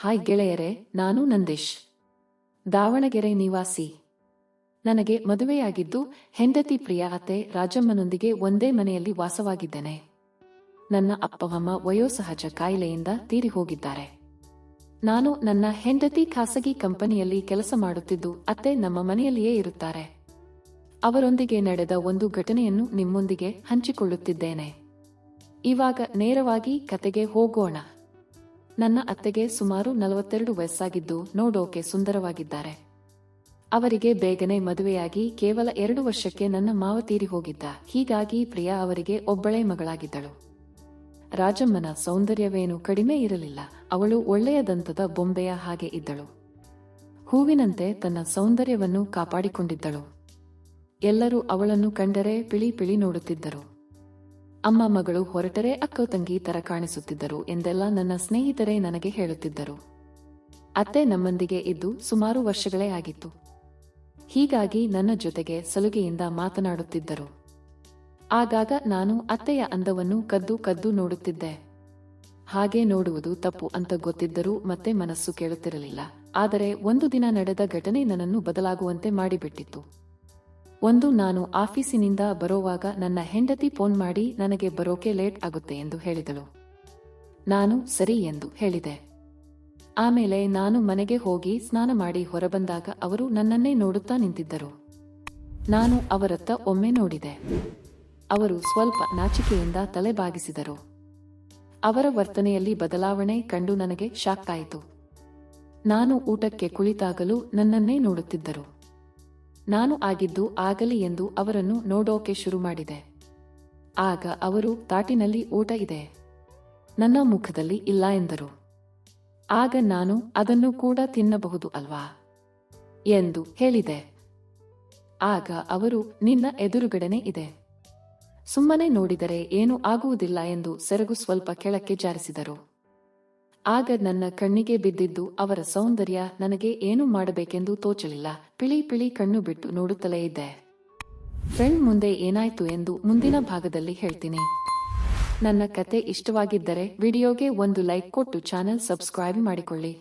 Hi ಗೆಳೆಯರೆ, ನಾನು ನಂದೀಶ್. ದಾವಣಗೆರೆ ನಿವಾಸಿ. ನನಗೆ ಮದುವೆಯಾಗಿದ್ದು ಹೆಂಡತಿ ಪ್ರಿಯ ಅತ್ತೆ ರಾಜಮ್ಮನೊಂದಿಗೆ ಒಂದೇ ಮನೆಯಲ್ಲಿ ವಾಸವಾಗಿದ್ದೇನೆ. ನನ್ನ ಅಪ್ಪವಮ್ಮ ವಯೋಸಹಜ ಕಾಯಿಲೆಯಿಂದ ತೀರಿ ಹೋಗಿದ್ದಾರೆ. ನಾನು ನನ್ನ ಹೆಂಡತಿ ಖಾಸಗಿ ಕಂಪನಿಯಲ್ಲಿ ಕೆಲಸ ಮಾಡುತ್ತಿದ್ದು ಅತ್ತೆ ನಮ್ಮ ಮನೆಯಲ್ಲಿಯೇ ಇರುತ್ತಾರೆ. ಅವರೊಂದಿಗೆ ನಡೆದ ಒಂದು ಘಟನೆಯನ್ನು ನಿಮ್ಮೊಂದಿಗೆ ಹಂಚಿಕೊಳ್ಳುತ್ತಿದ್ದೇನೆ. ಇವಾಗ ನೇರವಾಗಿ ಕತೆಗೆ ಹೋಗೋಣ. ನನ್ನ ಅತ್ತೆಗೆ ಸುಮಾರು ನಲವತ್ತೆರಡು ವಯಸ್ಸಾಗಿದ್ದು ನೋಡೋಕೆ ಸುಂದರವಾಗಿದ್ದಾರೆ. ಅವರಿಗೆ ಬೇಗನೆ ಮದುವೆಯಾಗಿ ಕೇವಲ ಎರಡು ವರ್ಷಕ್ಕೆ ನನ್ನ ಮಾವ ತೀರಿ ಹೋಗಿದ್ದ. ಹೀಗಾಗಿ ಪ್ರಿಯಾ ಅವರಿಗೆ ಒಬ್ಬಳೇ ಮಗಳಾಗಿದ್ದಳು. ರಾಜಮ್ಮನ ಸೌಂದರ್ಯವೇನು ಕಡಿಮೆ ಇರಲಿಲ್ಲ. ಅವಳು ಒಳ್ಳೆಯ ದಂತದ ಬೊಂಬೆಯ ಹಾಗೆ ಇದ್ದಳು. ಹೂವಿನಂತೆ ತನ್ನ ಸೌಂದರ್ಯವನ್ನು ಕಾಪಾಡಿಕೊಂಡಿದ್ದಳು. ಎಲ್ಲರೂ ಅವಳನ್ನು ಕಂಡರೆ ಪಿಳಿ ಪಿಳಿ ನೋಡುತ್ತಿದ್ದರು. ಅಮ್ಮ ಮಗಳು ಹೊರಟರೆ ಅಕ್ಕ ತಂಗಿ ತರ ಕಾಣಿಸುತ್ತಿದ್ದರು ಎಂದೆಲ್ಲ ನನ್ನ ಸ್ನೇಹಿತರೇ ನನಗೆ ಹೇಳುತ್ತಿದ್ದರು. ಅತ್ತೆ ನಮ್ಮೊಂದಿಗೆ ಇದ್ದು ಸುಮಾರು ವರ್ಷಗಳೇ ಆಗಿತ್ತು. ಹೀಗಾಗಿ ನನ್ನ ಜೊತೆಗೆ ಸಲುಗೆಯಿಂದ ಮಾತನಾಡುತ್ತಿದ್ದರು. ಆಗಾಗ ನಾನು ಅತ್ತೆಯ ಅಂದವನ್ನು ಕದ್ದು ಕದ್ದು ನೋಡುತ್ತಿದ್ದೆ. ಹಾಗೆ ನೋಡುವುದು ತಪ್ಪು ಅಂತ ಗೊತ್ತಿದ್ದರೂ ಮತ್ತೆ ಮನಸ್ಸು ಕೇಳುತ್ತಿರಲಿಲ್ಲ. ಆದರೆ ಒಂದು ದಿನ ನಡೆದ ಘಟನೆ ನನ್ನನ್ನು ಬದಲಾಗುವಂತೆ ಮಾಡಿಬಿಟ್ಟಿತ್ತು. ಒಂದು ನಾನು ಆಫೀಸಿನಿಂದ ಬರೋವಾಗ ನನ್ನ ಹೆಂಡತಿ ಫೋನ್ ಮಾಡಿ ನನಗೆ ಬರೋಕೆ ಲೇಟ್ ಆಗುತ್ತೆ ಎಂದು ಹೇಳಿದಳು. ನಾನು ಸರಿ ಎಂದು ಹೇಳಿದೆ. ಆಮೇಲೆ ನಾನು ಮನೆಗೆ ಹೋಗಿ ಸ್ನಾನ ಮಾಡಿ ಹೊರಬಂದಾಗ ಅವರು ನನ್ನನ್ನೇ ನೋಡುತ್ತಾ ನಿಂತಿದ್ದರು. ನಾನು ಅವರತ್ತ ಒಮ್ಮೆ ನೋಡಿದೆ. ಅವರು ಸ್ವಲ್ಪ ನಾಚಿಕೆಯಿಂದ ತಲೆ ಬಾಗಿಸಿದರು. ಅವರ ವರ್ತನೆಯಲ್ಲಿ ಬದಲಾವಣೆ ಕಂಡು ನನಗೆ ಶಾಕ್ ಆಯಿತು. ನಾನು ಊಟಕ್ಕೆ ಕುಳಿತಾಗಲೂ ನನ್ನನ್ನೇ ನೋಡುತ್ತಿದ್ದರು. ನಾನು ಆಗಿದ್ದು ಆಗಲಿ ಎಂದು ಅವರನ್ನು ನೋಡೋಕೆ ಶುರು ಮಾಡಿದೆ ಆಗ ಅವರು ತಾಟಿನಲ್ಲಿ ಊಟ ಇದೆ. ನನ್ನ ಮುಖದಲ್ಲಿ ಇಲ್ಲ ಎಂದರು. ಆಗ ನಾನು ಅದನ್ನು ಕೂಡ ತಿನ್ನಬಹುದು ಅಲ್ವಾ? ಎಂದು ಹೇಳಿದೆ. ಆಗ ಅವರು ನಿನ್ನ ಎದುರುಗಡೆನೆ ಇದೆ. ಸುಮ್ಮನೆ ನೋಡಿದರೆ ಏನೂ ಆಗುವುದಿಲ್ಲ ಎಂದು ಸೆರಗು ಸ್ವಲ್ಪ ಕೆಳಕ್ಕೆ ಜಾರಿಸಿದರು. ಆಗ ನನ್ನ ಕಣ್ಣಿಗೆ ಬಿದ್ದಿದ್ದು ಅವರ ಸೌಂದರ್ಯ ನನಗೆ ಏನು ಮಾಡಬೇಕೆಂದು ತೋಚಲಿಲ್ಲ. ಪಿಳಿ ಪಿಳಿ ಕಣ್ಣು ಬಿಟ್ಟು ನೋಡುತ್ತಲೇ ಇದ್ದೆ. ಫ್ರೆಂಡ್ ಮುಂದೆ ಏನಾಯ್ತು ಎಂದು ಮುಂದಿನ ಭಾಗದಲ್ಲಿ ಹೇಳ್ತೀನಿ. ನನ್ನ ಕತೆ ಇಷ್ಟವಾಗಿದ್ದರೆ ವಿಡಿಯೋಗೆ ಒಂದು ಲೈಕ್ ಕೊಟ್ಟು ಚಾನೆಲ್ ಸಬ್ಸ್ಕ್ರೈಬ್ ಮಾಡಿಕೊಳ್ಳಿ.